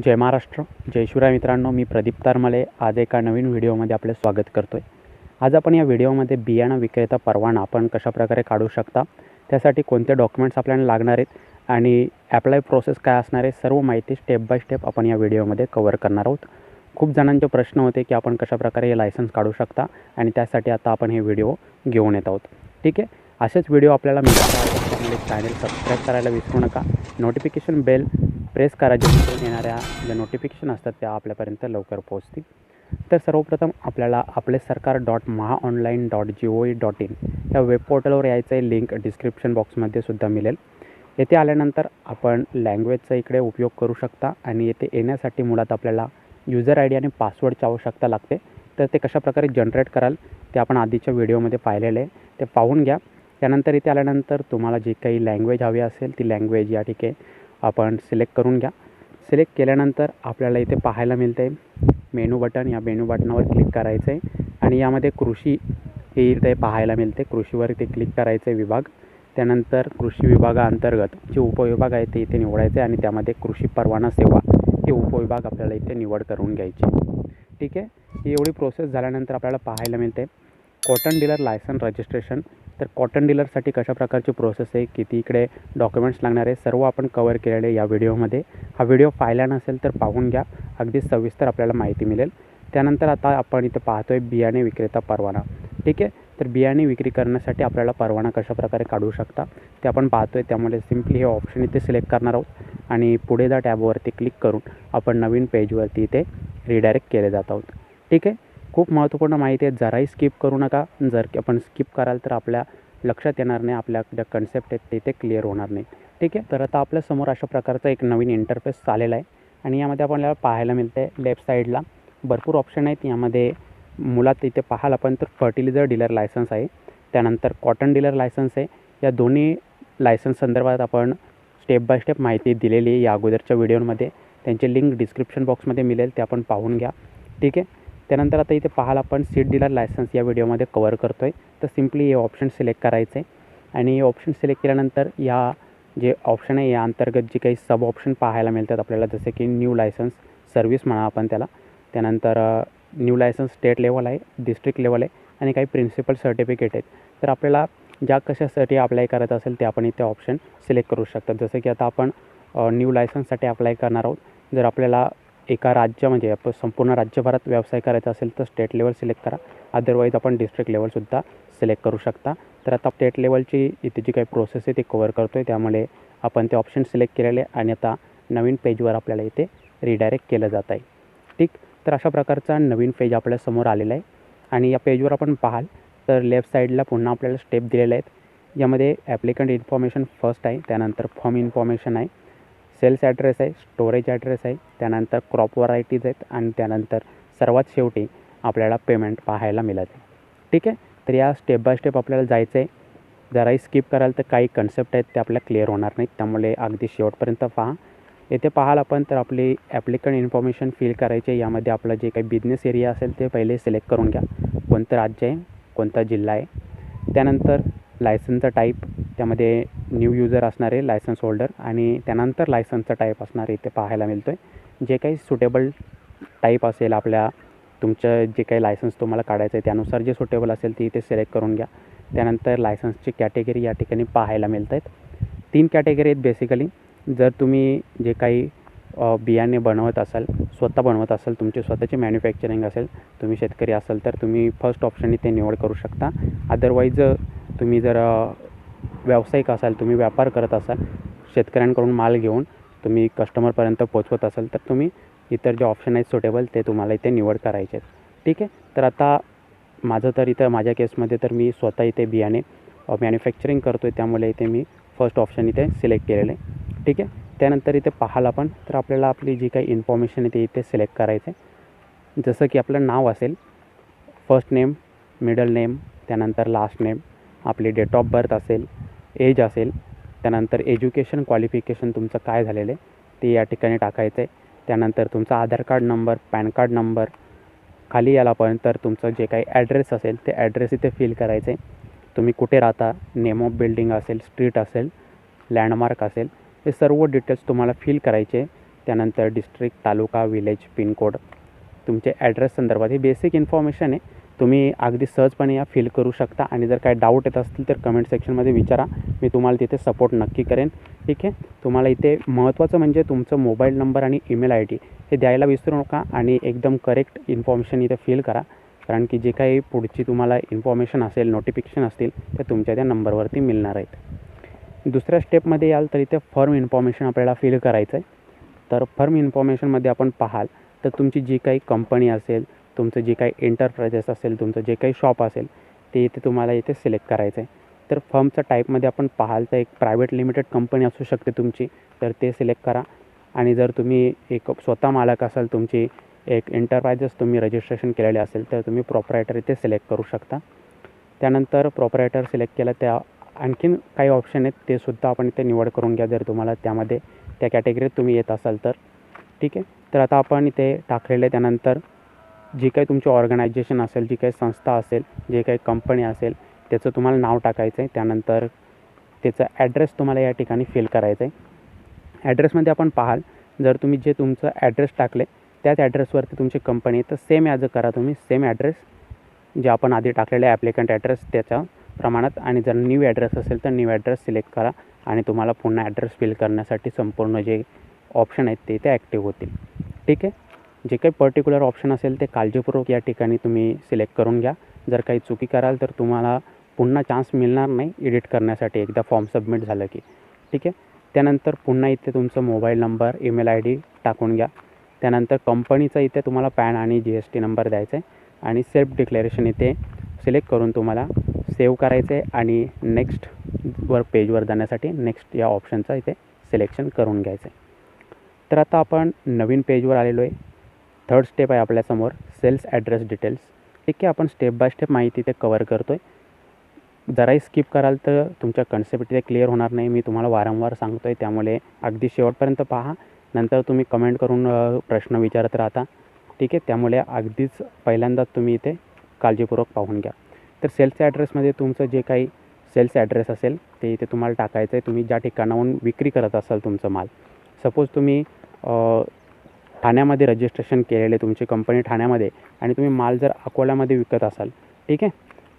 जय महाराष्ट्र जय शिवराय मित्रांनो मी प्रदीप तारमले. आज एका नवीन व्हिडिओमध्ये आपले स्वागत करतो आहे आज आपण या व्हिडिओमध्ये बियाणं विक्रेता परवाना आपण कशाप्रकारे काढू शकता त्यासाठी कोणते डॉक्युमेंट्स आपल्याला लागणार आहेत आणि ॲप्लाय प्रोसेस काय असणार आहे सर्व माहिती स्टेप बाय स्टेप आपण या व्हिडिओमध्ये कवर करणार आहोत. खूप जणांचे प्रश्न होते की आपण कशाप्रकारे हे लायसन्स काढू शकता आणि त्यासाठी आता आपण हे व्हिडिओ घेऊन येत आहोत. ठीक आहे? असेच व्हिडिओ आपल्याला मिळतात चॅनल सबस्क्राईब करायला विसरू नका. नोटिफिकेशन बेल प्रेस करा जेणेकरून येणाऱ्या ज्या नोटिफिकेशन असतात त्या आपल्यापर्यंत लवकर पोहोचतील. तर सर्वप्रथम आपल्याला Aaple Sarkar dot Maha online dot G O E dot in या वेब पोर्टलवर यायचं आहे. लिंक डिस्क्रिप्शन बॉक्समध्ये सुद्धा मिळेल. येथे आल्यानंतर आपण लँग्वेजचा इकडे उपयोग करू शकता आणि येथे येण्यासाठी मुळात आपल्याला युजर आय डी आणि पासवर्डची आवश्यकता लागते. तर ते कशाप्रकारे जनरेट कराल ते आपण आधीच्या व्हिडिओमध्ये पाहिलेलं आहे. ते पाहून घ्या. त्यानंतर इथे आल्यानंतर तुम्हाला जी काही लँग्वेज हवी असेल ती लँग्वेज या ठिकाणी आपण सिलेक्ट करून घ्या. सिलेक्ट केल्यानंतर आपल्याला इथे पाहायला मिळते मेनू बटन या मेनू बटनावर क्लिक करायचं आहे आणि यामध्ये कृषी हे इथे पाहायला मिळते कृषीवर इथे क्लिक करायचं आहे विभाग. त्यानंतर कृषी विभागाअंतर्गत जे उपविभाग आहे ते इथे निवडायचे आणि त्यामध्ये कृषी परवाना सेवा हे उपविभाग आपल्याला इथे निवड करून घ्यायची ठीक आहे? ही एवढी प्रोसेस झाल्यानंतर आपल्याला पाहायला मिळते कॉटन डीलर लायसन रजिस्ट्रेशन तर कॉटन डीलरसाठी कशा प्रकारची प्रोसेस आहे किती इकडे डॉक्युमेंट्स लागणार आहे सर्व आपण कवर केलेले या व्हिडिओमध्ये हा व्हिडिओ पाहिला नसेल तर पाहून घ्या. अगदी सविस्तर आपल्याला माहिती मिळेल. त्यानंतर आता आपण इथं पाहतो आहे बियाणे विक्रेता परवाना. ठीक आहे? तर बियाणे विक्री करण्यासाठी आपल्याला परवाना कशाप्रकारे काढू शकता ते आपण पाहतो आहे त्यामुळे सिम्पली हे ऑप्शन इथे सिलेक्ट करणार आहोत. आणि पुढे जा टॅबवरती क्लिक करून आपण नवीन पेजवरती इथे रिडायरेक्ट केले जात आहोत. ठीक आहे? खूप महत्त्वपूर्ण माहिती आहे जराही स्किप करू नका. जर आपण स्किप कराल तर आपल्या लक्षात येणार नाही. आपल्या ज्या कन्सेप्ट आहेत ते ते क्लिअर होणार नाही. ठीक आहे? तर आता आपल्यासमोर अशा प्रकारचा एक नवीन इंटरफेस आलेला आहे. आणि यामध्ये आपल्याला पाहायला मिळतं आहे लेफ्ट साईडला भरपूर ऑप्शन आहेत. यामध्ये मुलात इथे पाहाल आपण तर फर्टिलायझर डीलर लायसन्स आहे. त्यानंतर कॉटन डीलर लायसन्स आहे. या दोन्ही लायसन्स संदर्भात आपण स्टेप बाय स्टेप माहिती दिलेली आहे या अगोदरच्या व्हिडिओमध्ये त्यांचे लिंक डिस्क्रिप्शन बॉक्समध्ये मिळेल. ते आपण पाहून घ्या. ठीक आहे? त्यानंतर आता इथे पाहाल आपण सीट डीलर लायसन्स या व्हिडिओमध्ये कवर करतो आहे तर सिम्पली हे ऑप्शन सिलेक्ट करायचं आहे आणि हे ऑप्शन सिलेक्ट केल्यानंतर या जे ऑप्शन आहे या अंतर्गत जे काही सब ऑप्शन पाहायला मिळतात आपल्याला जसे की न्यू लायसन्स सर्व्हिस म्हणा आपण त्याला. त्यानंतर न्यू लायसन्स स्टेट लेवल आहे डिस्ट्रिक्ट लेवल आहे आणि काही प्रिन्सिपल सर्टिफिकेट आहेत. तर आपल्याला ज्या कशासाठी अप्लाय करायचं असेल ते आपण इथे ऑप्शन सिलेक्ट करू शकतात जसं की आता आपण न्यू लायसन्ससाठी अप्लाय करणार आहोत. जर आपल्याला एका राज्य म्हणजे आपण संपूर्ण राज्यभरात व्यवसाय करायचा असेल तर स्टेट लेवल सिलेक्ट करा. अदरवाईज आपण डिस्ट्रिक्ट लेवलसुद्धा सिलेक्ट करू शकता. तर आता स्टेट लेवलची इथे जी काही प्रोसेस आहे ती कवर करतो आहे त्यामुळे आपण ते ऑप्शन सिलेक्ट केलेले आणि आता नवीन पेजवर आपल्याला इथे रिडायरेक्ट केलं जात आहे. ठीक? तर अशा प्रकारचा नवीन पेज आपल्यासमोर आलेला आहे. आणि या पेजवर आपण पाहाल तर लेफ्ट साईडला पुन्हा आपल्याला स्टेप दिलेले आहेत. यामध्ये ॲप्लिकंट इन्फॉर्मेशन फर्स्ट आहे. त्यानंतर फॉर्म इन्फॉर्मेशन आहे. सेल्स ॲड्रेस आहे स्टोरेज ॲड्रेस आहे त्यानंतर क्रॉप व्हरायटीज आहेत आणि त्यानंतर सर्वात शेवटी आपल्याला पेमेंट पाहायला मिळत आहे. ठीक आहे? तर या स्टेप बाय स्टेप आपल्याला जायचं आहे. जराही स्किप कराल तर काही कन्सेप्ट आहेत ते आपल्या क्लिअर होणार नाहीत त्यामुळे अगदी शेवटपर्यंत पहा. येथे पाहाल आपण तर आपली ॲप्लिकंट इन्फॉर्मेशन फिल आहे. यामध्ये आपलं जे काही बिझनेस एरिया असेल ते पहिले सिलेक्ट करून घ्या. कोणतं राज्य आहे कोणता जिल्हा आहे. त्यानंतर लायसनचा टाईप त्यामध्ये न्यू युजर असणार आहे लायसन्स होल्डर आणि त्यानंतर लायसन्सचा टाईप असणार आहे इथे पाहायला मिळतो आहे जे काही सुटेबल टाईप असेल आपल्या तुमचं जे काही लायसन्स तुम्हाला काढायचं आहे त्यानुसार जे सुटेबल असेल ते इथे सिलेक्ट करून घ्या. त्यानंतर लायसन्सची कॅटेगरी या ठिकाणी पाहायला मिळत आहेत तीन कॅटेगरी आहेत बेसिकली जर तुम्ही जे काही बियाणे बनवत असाल स्वतः बनवत असाल तुमची स्वतःची मॅन्युफॅक्चरिंग असेल तुम्ही शेतकरी असाल तर तुम्ही फर्स्ट ऑप्शन इथे निवड करू शकता. अदरवाईज तुम्ही जर व्यावसायिक असाल तुम्ही व्यापार करत असाल शेतकऱ्यांकडून माल घेऊन तुम्ही कस्टमरपर्यंत पोचवत असाल तर तुम्ही इतर जे ऑप्शन आहेत सुटेबल ते तुम्हाला इथे निवड करायचे आहेत. ठीक आहे? तर आता माझं तर इथं माझ्या केसमध्ये तर मी स्वतः इथे बियाणे मॅन्युफॅक्चरिंग करतो आहे त्यामुळे इथे मी फर्स्ट ऑप्शन इथे सिलेक्ट केलेलं आहे. ठीक आहे? त्यानंतर इथे पाहाल आपण तर आपल्याला आपली जी काही इन्फॉर्मेशन आहे ते इथे सिलेक्ट करायचं आहे जसं की आपलं नाव असेल फर्स्ट नेम मिडल नेम त्यानंतर लास्ट नेम आपली डेट ऑफ बर्थ असेल एज असेल त्यानंतर एज्युकेशन क्वालिफिकेशन तुमचं काय झालेलं आहे ते या ठिकाणी टाकायचं आहे त्यानंतर तुमचा Aadhaar card number PAN card number खाली याला पण तर तुमचं जे काही ॲड्रेस असेल ते ॲड्रेस इथे फिल करायचं आहे तुम्ही कुठे राहता नेम ऑफ बिल्डिंग असेल स्ट्रीट असेल लँडमार्क असेल हे सर्व डिटेल्स तुम्हाला फिल करायचे त्यानंतर डिस्ट्रिक्ट तालुका विलेज पिनकोड तुमचे ॲड्रेस संदर्भात ही बेसिक इन्फॉर्मेशन आहे. तुम्ही अगदी सहजपणे या फिल करू शकता. आणि जर काय डाऊट येत असतील तर कमेंट सेक्शनमध्ये विचारा. मी तुम्हाला तिथे सपोर्ट नक्की करेन. ठीक आहे? तुम्हाला इथे महत्त्वाचं म्हणजे तुमचं मोबाईल नंबर आणि ईमेल आय डी हे द्यायला विसरू नका आणि एकदम करेक्ट इन्फॉर्मेशन इथे फिल करा. कारण की जे काही पुढची तुम्हाला इन्फॉर्मेशन असेल नोटिफिकेशन असतील ते तुमच्या त्या नंबरवरती मिळणार आहेत. दुसऱ्या स्टेपमध्ये याल तर इथे फर्म इन्फॉर्मेशन आपल्याला फिल करायचं आहे. तर फर्म इन्फॉर्मेशनमध्ये आपण पाहाल तर तुमची जी काही कंपनी असेल तुमचं जे काही एंटरप्राइजेस असेल तुमचं जे काही शॉप असेल ते इथे तुम्हाला इथे सिलेक्ट करायचं आहे. तर फर्मच्या टाईपमध्ये आपण पाहाल तर एक प्रायव्हेट लिमिटेड कंपनी असू शकते तुमची तर ते सिलेक्ट करा. आणि जर तुम्ही एक स्वतः मालक असाल तुमची एक एंटरप्राइजेस तुम्ही रजिस्ट्रेशन केलेले असेल तर तुम्ही प्रॉपरायटर इथे सिलेक्ट करू शकता. त्यानंतर प्रॉपरायटर सिलेक्ट केलं त्या आणखीन काही ऑप्शन आहेत ते सुद्धा आपण इथे निवड करून घ्या जर तुम्हाला त्यामध्ये त्या कॅटेगरीत तुम्ही येत असाल तर. ठीक आहे? तर आता आपण इथे टाकलेले त्यानंतर जी काही तुमची ऑर्गनायझेशन असेल जी काही संस्था असेल जे काही कंपनी असेल त्याचं तुम्हाला नाव टाकायचं आहे त्यानंतर त्याचा ॲड्रेस तुम्हाला या ठिकाणी फिल करायचा आहे ॲड्रेसमध्ये आपण पाहाल जर तुम्ही जे तुमचं ॲड्रेस टाकले त्याच ॲड्रेसवरती तुमची कंपनी आहे तर सेम ॲज करा तुम्ही सेम ॲड्रेस जे आपण आधी टाकलेले ॲप्लिकंट ॲड्रेस त्याचा प्रमाणात. आणि जर न्यू ॲड्रेस असेल तर न्यू ॲड्रेस सिलेक्ट करा आणि तुम्हाला पुन्हा ॲड्रेस फिल करण्यासाठी संपूर्ण जे ऑप्शन आहेत ते इथे ॲक्टिव्ह होतील. ठीक आहे? जे काही पर्टिक्युलर ऑप्शन असेल ते काळजीपूर्वक या ठिकाणी तुम्ही सिलेक्ट करून घ्या. जर काही चुकी कराल तर तुम्हाला पुन्हा चान्स मिळणार नाही एडिट करण्यासाठी. एकदा फॉर्म सबमिट झालं की. ठीक आहे? त्यानंतर पुन्हा इथे तुमचं mobile number email I D टाकून घ्या. त्यानंतर कंपनीचा इथे तुम्हाला पॅन आणि जी एस टी नंबर द्यायचा आहे. आणि सेल्फ डिक्लेरेशन इथे सिलेक्ट करून तुम्हाला सेव्ह करायचं आहे आणि नेक्स्ट वर पेजवर जाण्यासाठी नेक्स्ट या ऑप्शनचा इथे सिलेक्शन करून घ्यायचं. आहे तर आता आपण नवीन पेजवर आलेलो आहे. थर्ड स्टेप आहे आपल्यासमोर सेल्स ॲड्रेस डिटेल्स. ठीक आहे आपण स्टेप बाय स्टेप माहिती ते कवर करतो आहे जराही स्किप कराल तर तुमच्या कन्सेप्ट इथे क्लिअर होणार नाही. मी तुम्हाला वारंवार सांगतो आहे त्यामुळे अगदी शेवटपर्यंत पहा. नंतर तुम्ही कमेंट करून प्रश्न विचारत राहता. ठीक आहे त्यामुळे अगदीच पहिल्यांदाच तुम्ही इथे काळजीपूर्वक पाहून घ्या. तर सेल्स ॲड्रेसमध्ये तुमचं जे काही सेल्स ॲड्रेस असेल ते इथे तुम्हाला टाकायचं आहे. तुम्ही ज्या ठिकाणाहून विक्री करत असाल तुमचं माल. सपोज तुम्ही ठाण्यामध्ये रजिस्ट्रेशन केलेले तुमची कंपनी ठाण्यामध्ये आणि तुम्ही माल जर अकोल्यामध्ये विकत असाल ठीक आहे?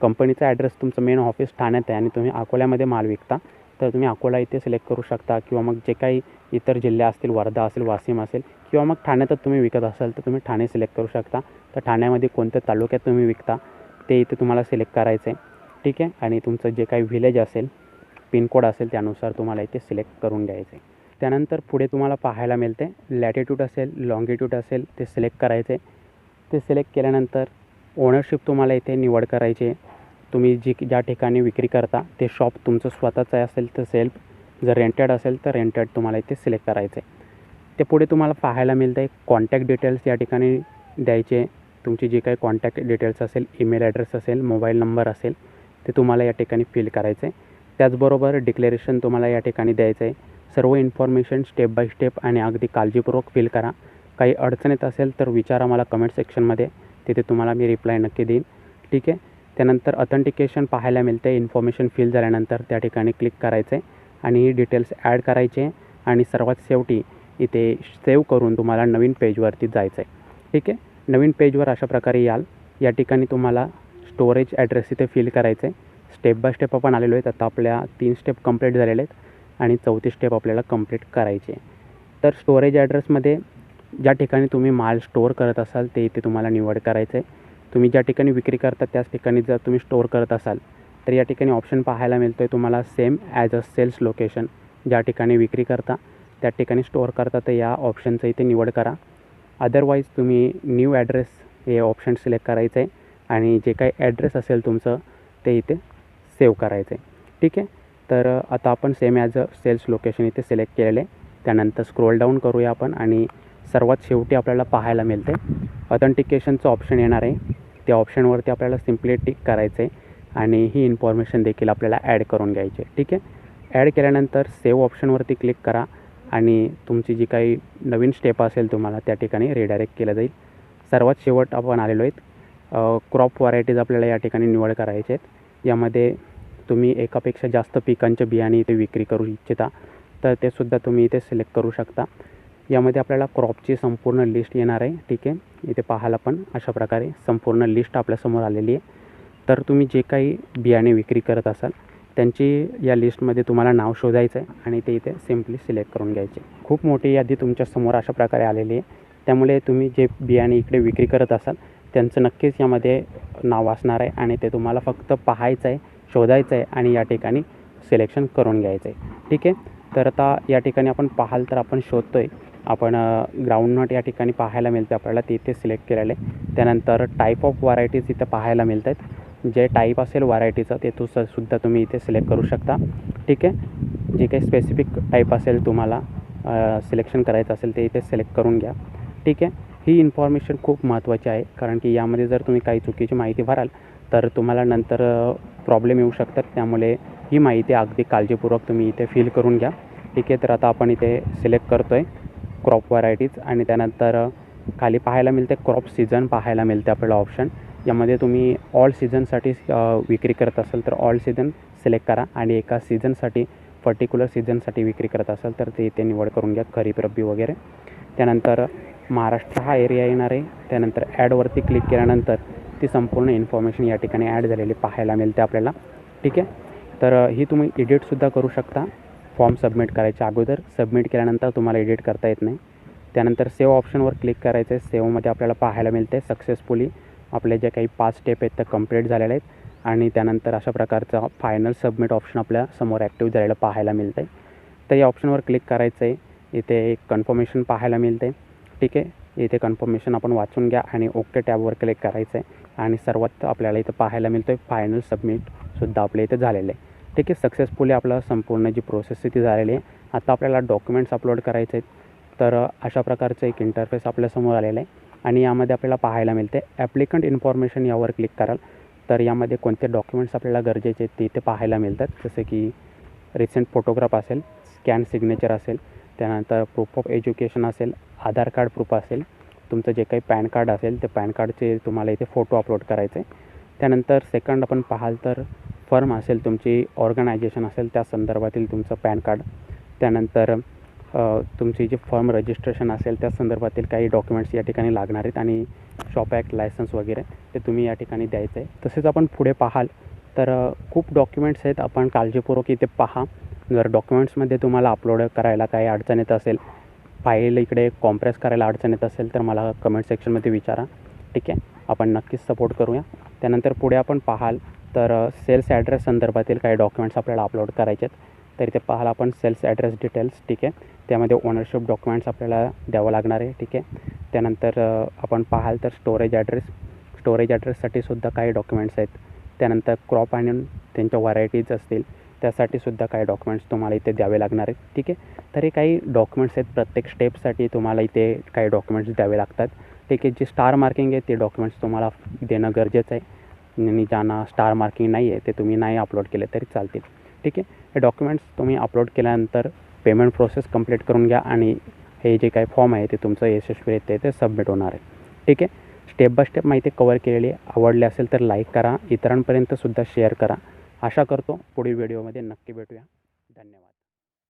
कंपनीचा ॲड्रेस तुमचं मेन ऑफिस ठाण्यात आहे आणि तुम्ही अकोल्यामध्ये माल विकता तर तुम्ही अकोला इथे सिलेक्ट करू शकता किंवा मग जे काही इतर जिल्हे असतील वर्धा असेल वाशिम असेल किंवा मग ठाण्यातच तुम्ही विकत असाल तर तुम्ही ठाणे सिलेक्ट करू शकता. तर ठाण्यामध्ये कोणत्या तालुक्यात तुम्ही विकता ते इथे तुम्हाला सिलेक्ट करायचं आहे ठीक आहे? आणि तुमचं जे काही व्हिलेज असेल पिनकोड असेल त्यानुसार तुम्हाला इथे सिलेक्ट करून घ्यायचं आहे त्यानंतर पुढे तुम्हाला पाहायला मिळते लॅटिट्यूड असेल लॉंगिट्यूड असेल ते सिलेक्ट करायचे ते सिलेक्ट केल्यानंतर ओनरशिप तुम्हाला इथे निवड करायची आहे. तुम्ही जी ज्या ठिकाणी विक्री करता ते शॉप तुमचं स्वतःचं असेल तर सेल्फ जर रेंटेड असेल तर रेंटेड तुम्हाला इथे सिलेक्ट करायचं आहे ते पुढे तुम्हाला पाहायला मिळतं आहे कॉन्टॅक्ट डिटेल्स या ठिकाणी द्यायचे तुमची जी काही कॉन्टॅक्ट डिटेल्स असेल ईमेल ॲड्रेस असेल मोबाईल नंबर असेल ते तुम्हाला या ठिकाणी फिल करायचं आहे. त्याचबरोबर डिक्लेरेशन तुम्हाला या ठिकाणी द्यायचं आहे. सर्व इन्फॉर्मेशन स्टेप बाय स्टेप आणि अगदी काळजीपूर्वक फिल करा. काही अडचण येत असेल तर विचारा मला कमेंट सेक्शनमध्ये तिथे तुम्हाला मी रिप्लाय नक्की देईन. ठीक आहे? त्यानंतर अथेंटिकेशन पाहायला मिळते इन्फॉर्मेशन फिल झाल्यानंतर त्या ठिकाणी क्लिक करायचं आहे आणि ही डिटेल्स ॲड करायचे आणि सर्वात शेवटी इथे सेव्ह करून तुम्हाला नवीन पेजवरती जायचं आहे ठीक आहे? नवीन पेजवर अशा प्रकारे याल. या ठिकाणी तुम्हाला स्टोरेज ॲड्रेस इथे फिल करायचं आहे स्टेप बाय स्टेप आपण आलेलो आहेत. आता आपल्या तीन स्टेप कंप्लीट झालेले आहेत आणि चौथी स्टेप आपल्याला कंप्लीट करायची आहे तर स्टोरेज ॲड्रेसमध्ये ज्या ठिकाणी तुम्ही माल स्टोअर करत असाल ते इथे तुम्हाला निवड करायचं आहे तुम्ही ज्या ठिकाणी विक्री करता त्याच ठिकाणी जर तुम्ही स्टोअर करत असाल तर या ठिकाणी ऑप्शन पाहायला मिळतो आहे तुम्हाला same as a sales location ज्या ठिकाणी विक्री करता त्या ठिकाणी स्टोअर करता तर या ऑप्शनचं इथे निवड करा. अदरवाईज तुम्ही न्यू ॲड्रेस हे ऑप्शन सिलेक्ट करायचं आहे आणि जे काही ॲड्रेस असेल तुमचं ते इथे सेव्ह करायचं आहे ठीक आहे? तर आता आपण same as a sales location इथे सिलेक्ट केलेलं. आहे त्यानंतर स्क्रोल डाऊन करूया आपण आणि सर्वात शेवटी आपल्याला पाहायला मिळते ऑथेंटिकेशनचं ऑप्शन येणार आहे. त्या ऑप्शनवरती आपल्याला सिम्पली टिक करायचं आहे आणि ही इन्फॉर्मेशन देखील आपल्याला ॲड करून घ्यायची आहे. ठीक आहे? ॲड केल्यानंतर सेव्ह ऑप्शनवरती क्लिक करा. आणि तुमची जी काही नवीन स्टेप असेल तुम्हाला त्या ठिकाणी रिडायरेक्ट केलं जाईल. सर्वात शेवट आपण आलेलो आहेत. क्रॉप व्हरायटीज आपल्याला या ठिकाणी निवड करायचे आहेत. यामध्ये तुम्ही एकापेक्षा जास्त पिकांचे बियाणे इथे विक्री करू इच्छिता तर ते सुद्धा तुम्ही इथे सिलेक्ट करू शकता. यामध्ये आपल्याला क्रॉपची संपूर्ण लिस्ट येणार आहे. ठीक आहे? इथे पाहायला पण अशा प्रकारे संपूर्ण लिस्ट आपल्यासमोर आलेली आहे. तर तुम्ही जे काही बियाणे विक्री करत असाल त्यांची या लिस्टमध्ये तुम्हाला नाव शोधायचं आहे आणि ते इथे सिम्पली सिलेक्ट करून घ्यायचे. खूप मोठी यादी तुमच्यासमोर अशा प्रकारे आलेली आहे. त्यामुळे तुम्ही जे बियाणे इकडे विक्री करत असाल त्यांचं नक्कीच यामध्ये नाव असणार आहे आणि ते तुम्हाला फक्त पाहायचं आहे शोधायचं आहे आणि या ठिकाणी सिलेक्शन करून घ्यायचं आहे. ठीक आहे? तर आता या ठिकाणी आपण पाहाल तर आपण शोधतो आहे आपण ग्राउंडनट या ठिकाणी पाहायला मिळते आपल्याला ते इथे सिलेक्ट केलेलं आहे. त्यानंतर टाईप ऑफ व्हरायटीज इथं पाहायला मिळत आहेत जे टाईप असेल व्हरायटीचं ते तू सुद्धा तुम्ही इथे सिलेक्ट करू शकता. ठीक आहे? जे काही स्पेसिफिक टाईप असेल तुम्हाला सिलेक्शन करायचं असेल ते इथे सिलेक्ट करून घ्या. ठीक आहे? ही इन्फॉर्मेशन खूप महत्त्वाची आहे कारण की यामध्ये जर तुम्ही काही चुकीची माहिती भराल तर तुम्हाला नंतर प्रॉब्लेम येऊ शकतात. त्यामुळे ही माहिती अगदी काळजीपूर्वक तुम्ही इथे फिल करून घ्या. ठीक आहे? तर आता आपण इथे सिलेक्ट करतो आहे क्रॉप व्हरायटीज आणि त्यानंतर खाली पाहायला मिळते क्रॉप सीझन पाहायला मिळते आपल्याला ऑप्शन यामध्ये तुम्ही ऑल सीझनसाठी विक्री करत असाल तर ऑल सीझन सिलेक्ट करा आणि एका सीझनसाठी पर्टिक्युलर सीझनसाठी विक्री करत असाल तर ते इथे निवड करून घ्या खरीप रब्बी वगैरे. त्यानंतर महाराष्ट्र हा एरिया येणार आहे. त्यानंतर ॲडवरती क्लिक केल्यानंतर ती संपूर्ण इन्फॉर्मेशन या ठिकाणी ॲड झालेली पाहायला मिळते आपल्याला. ठीक आहे? तर ही तुम्ही एडिटसुद्धा करू शकता. फॉर्म सबमिट करायच्या अगोदर. सबमिट केल्यानंतर तुम्हाला एडिट करता येत नाही. त्यानंतर सेव्ह ऑप्शनवर क्लिक करायचं आहे सेवमध्ये आपल्याला पाहायला मिळते. सक्सेसफुली आपले जे काही पाच स्टेप आहेत त्या कंप्लीट झालेल्या आहेत. आणि त्यानंतर अशा प्रकारचा फायनल सबमिट ऑप्शन आपल्यासमोर ॲक्टिव्ह झालेलं पाहायला मिळतं आहे तर या ऑप्शनवर क्लिक करायचं आहे इथे एक कन्फर्मेशन पाहायला मिळते ठीक आहे? इथे कन्फर्मेशन आपण वाचून घ्या आणि ओके टॅबवर क्लिक करायचं आहे आणि सर्वात आपल्याला इथं पाहायला मिळतो आहे फायनल सबमिटसुद्धा आपल्या इथं झालेलं आहे. ठीक आहे? सक्सेसफुली आपलं संपूर्ण जी प्रोसेस ती झालेली आहे. आता आपल्याला डॉक्युमेंट्स अपलोड करायचे आहेत तर अशा प्रकारचं एक इंटरफेस आपल्यासमोर आलेलं आहे. आणि यामध्ये आपल्याला पाहायला मिळते. ॲप्लिकंट इन्फॉर्मेशन यावर क्लिक कराल. तर यामध्ये कोणते डॉक्युमेंट्स आपल्याला गरजेचे आहेत ते इथे पाहायला मिळतात. जसे की रिसेंट फोटोग्राफ असेल स्कॅन सिग्नेचर असेल त्यानंतर प्रूफ ऑफ एज्युकेशन असेल आधार कार्ड प्रूफ असेल तुमचं जे काही पॅन कार्ड असेल ते पॅन कार्डचे तुम्हाला इथे फोटो अपलोड करायचे. त्यानंतर सेकंड आपण पाहाल तर फर्म असेल तुमची ऑर्गनायझेशन असेल त्या संदर्भातील तुमचं पॅन कार्ड. त्यानंतर तुमची जी फॉर्म रजिस्ट्रेशन असेल त्या संदर्भातील काही डॉक्युमेंट्स या ठिकाणी लागणार आहेत आणि शॉप ॲक्ट लायसन्स वगैरे ते तुम्ही या ठिकाणी द्यायचं आहे. तसेच आपण पुढे पाहाल तर खूप डॉक्युमेंट्स आहेत. आपण काळजीपूर्वक इथे पहा. जर डॉक्युमेंट्समध्ये तुम्हाला अपलोड करायला काही अडचण येत असेल फाईल इकडे कॉम्प्रेस करायला अडचण येत असेल तर मला कमेंट सेक्शनमध्ये विचारा. ठीक आहे? आपण नक्कीच सपोर्ट करूया. त्यानंतर पुढे आपण पाहाल तर सेल्स ॲड्रेस संदर्भातील काही डॉक्युमेंट्स आपल्याला अपलोड करायचे आहेत. तर इथे पाहाल आपण सेल्स ॲड्रेस डिटेल्स ठीक आहे. त्यामध्ये ओनरशिप डॉक्युमेंट्स आपल्याला द्यावं लागणार आहे ठीक आहे. त्यानंतर आपण पाहाल तर स्टोरेज ॲड्रेस स्टोरेज ॲड्रेससाठी सुद्धा काही डॉक्युमेंट्स आहेत. त्यानंतर क्रॉप आणि त्यांच्या व्हरायटीज असतील त्यासाठी सुद्धा काही डॉक्युमेंट्स तुम्हाला इथे द्यावे लागणार आहेत ठीक आहे. तर हे काही डॉक्युमेंट्स आहेत प्रत्येक स्टेपसाठी तुम्हाला इथे काही डॉक्युमेंट्स द्यावे लागतात. ठीक आहे जे स्टार मार्किंग आहे ते डॉक्युमेंट्स तुम्हाला देणं गरजेचं आहे. आणि ज्यांना स्टार मार्किंग नाही आहे ते तुम्ही नाही अपलोड केले तरी चालतील. ठीक आहे? हे डॉक्युमेंट्स तुम्ही अपलोड केल्यानंतर पेमेंट प्रोसेस कंप्लीट करून घ्या आणि हे जे काही फॉर्म आहे ते तुमचं यशस्वी ते सबमिट होणार आहे. ठीक आहे? स्टेप बाय स्टेप माहिती कवर केलेली आवडली असेल तर लाईक करा. इतरांपर्यंतसुद्धा शेअर करा. आशा करतो पुढील व्हिडिओमध्ये नक्की भेटूया. धन्यवाद.